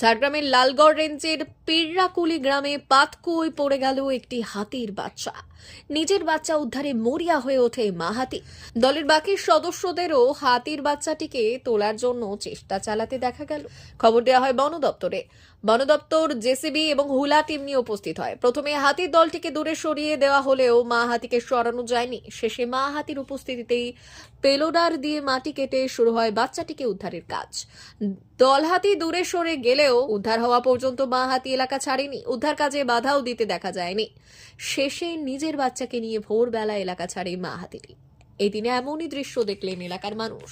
ঝাড়গ্রামের লালগড় রেঞ্জের পিররাকুলি গ্রামে পাতকুই পড়ে গেল একটি হাতির বাচ্চা। নিজের বাচ্চা উদ্ধারে মরিয়া হয়ে ওঠে মা হাতি দলের বাকি সদস্যদেরও হাতির বাচ্চাটিকে তোলার জন্য চেষ্টা চালাতে দেখা গেল। খবর দেওয়া হয় বন দপ্তরে। বন দপ্তর, জেসিবি এবং হুলা টিম নিয়ে উপস্থিত হয়। প্রথমে হাতির দলটিকে দূরে সরিয়ে দেওয়া হলেও মা হাতিকে সরানো যায়নি। শেষে মা হাতির উপস্থিতিতেই পেলোডার দিয়ে মাটি কেটে শুরু হয় বাচ্চাটিকে উদ্ধারের কাজ। দলহাতি দূরে সরে গেলেও উদ্ধার হওয়া পর্যন্ত মা হাতি এলাকা ছাড়েনি। উদ্ধার কাজে বাধাও দিতে দেখা যায়নি। শেষে নিজের বাচ্চাকে নিয়ে ভোরবেলা এলাকা ছাড়ে মা হাতিটি। এই দিনে এমনই দৃশ্য দেখলেন এলাকার মানুষ।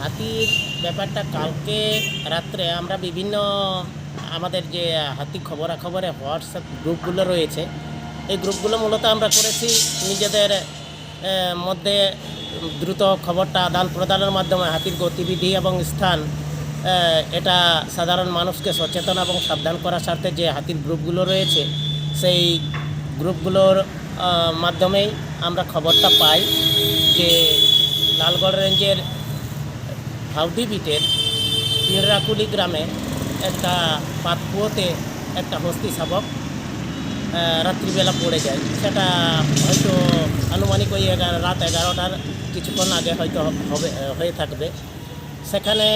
হাতির ব্যাপারটা কালকে রাত্রে আমরা বিভিন্ন আমাদের যে হাতি খবরাখবরে হোয়াটসঅ্যাপ গ্রুপগুলো রয়েছে এই গ্রুপগুলো মূলত আমরা করেছি নিজেদের মধ্যে দ্রুত খবরটা আদান প্রদানের মাধ্যমে হাতির গতিবিধি এবং স্থান এটা সাধারণ মানুষকে সচেতন এবং সাবধান করার স্বার্থে যে হাতির গ্রুপগুলো রয়েছে, সেই গ্রুপগুলোর মাধ্যমেই আমরা খবরটা পাই যে লালগড় রেঞ্জের হাউদি বিটের পিররাকুলি গ্রামে একটা পাতকুয়োতে একটা হস্তি শাবক রাত্রিবেলা পড়ে যায়। সেটা হয়তো আনুমানিক ওই এগারো, রাত এগারোটার কিছুক্ষণ আগে হয়তো হবে হয়ে থাকবে। সেখানে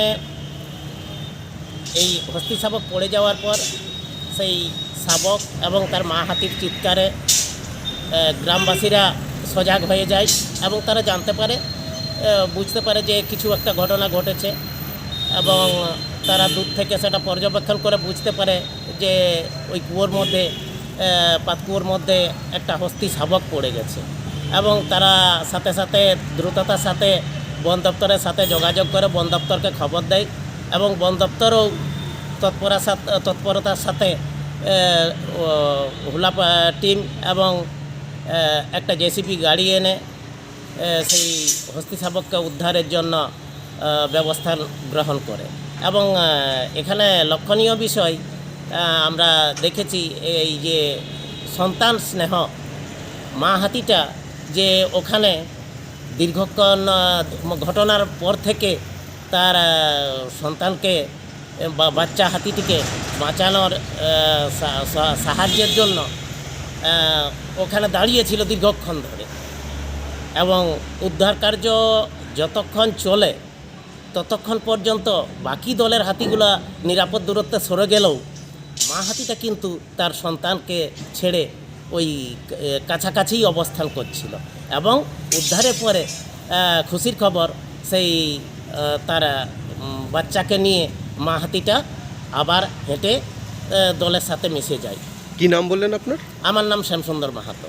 এই হস্তি শাবক পড়ে যাওয়ার পর সেই শাবক এবং তার মা হাতির চিৎকারে গ্রামবাসীরা সজাগ হয়ে যায় এবং তারা জানতে পারে বুঝতে পারে যে কিছু একটা ঘটনা ঘটেছে এবং তারা দূর থেকে সেটা পর্যবেক্ষণ করে বুঝতে পারে যে ওই কুয়োর মধ্যে পাতকুয়োর মধ্যে একটা হস্তি শাবক পড়ে গেছে এবং তারা সাথে সাথে দ্রুততার সাথে বন দপ্তরের সাথে যোগাযোগ করে বন দপ্তরকে খবর দেয় এবং বন দপ্তরও তৎপরার সাথে, তৎপরতার সাথে হুলা টিম এবং একটা জেসিপি গাড়ি এনে সেই হস্তি শাবককে উদ্ধারের জন্য ব্যবস্থা গ্রহণ করে। এবং এখানে লক্ষণীয় বিষয় আমরা দেখেছি এই যে সন্তান স্নেহ, মা হাতিটা যে ওখানে দীর্ঘক্ষণ ঘটনার পর থেকে তার সন্তানকে, বা বাচ্চা হাতিটিকে বাঁচানোর সাহায্যের জন্য ওখানে দাঁড়িয়েছিল দীর্ঘক্ষণ ধরে। এবং উদ্ধার কার্য যতক্ষণ চলে, ততক্ষণ পর্যন্ত বাকি দলের হাতিগুলা নিরাপদ দূরত্বে সরে গেলেও মা হাতিটা কিন্তু তার সন্তানকে ছেড়ে ওই কাছাকাছি কাছাকাছিই অবস্থান করছিল এবং উদ্ধারের পরে খুশির খবর সেই তার বাচ্চাকে নিয়ে মা হাতিটা আবার হেঁটে দলের সাথে মিশে যায়। কি নাম বললেন আপনার? আমার নাম শ্যামসুন্দর মাহাতো।